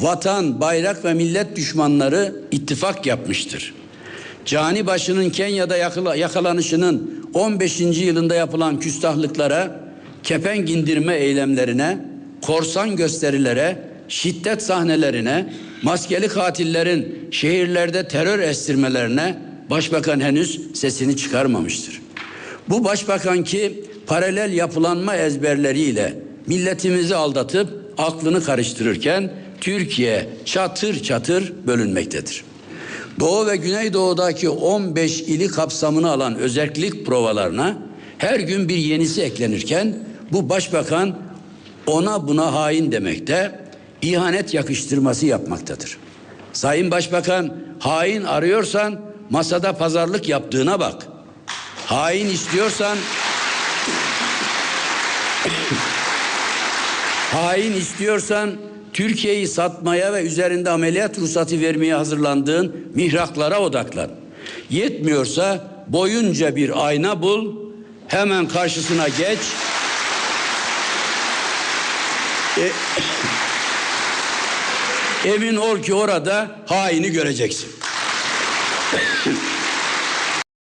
vatan, bayrak ve millet düşmanları ittifak yapmıştır. Cani başının Kenya'da yakala- yakalanışının 15. yılında yapılan küstahlıklara, kepenk indirme eylemlerine, korsan gösterilere, şiddet sahnelerine, maskeli katillerin şehirlerde terör estirmelerine başbakan henüz sesini çıkarmamıştır. Bu başbakan ki paralel yapılanma ezberleriyle milletimizi aldatıp aklını karıştırırken Türkiye çatır çatır bölünmektedir. Doğu ve Güneydoğu'daki 15 ili kapsamını alan özellik provalarına her gün bir yenisi eklenirken bu başbakan ona buna hain demekte, ihanet yakıştırması yapmaktadır. Sayın Başbakan hain arıyorsan masada pazarlık yaptığına bak. Hain istiyorsan hain istiyorsan Türkiye'yi satmaya ve üzerinde ameliyat ruhsatı vermeye hazırlandığın mihraklara odaklan. Yetmiyorsa boyunca bir ayna bul, hemen karşısına geç. E, emin ol ki orada haini göreceksin.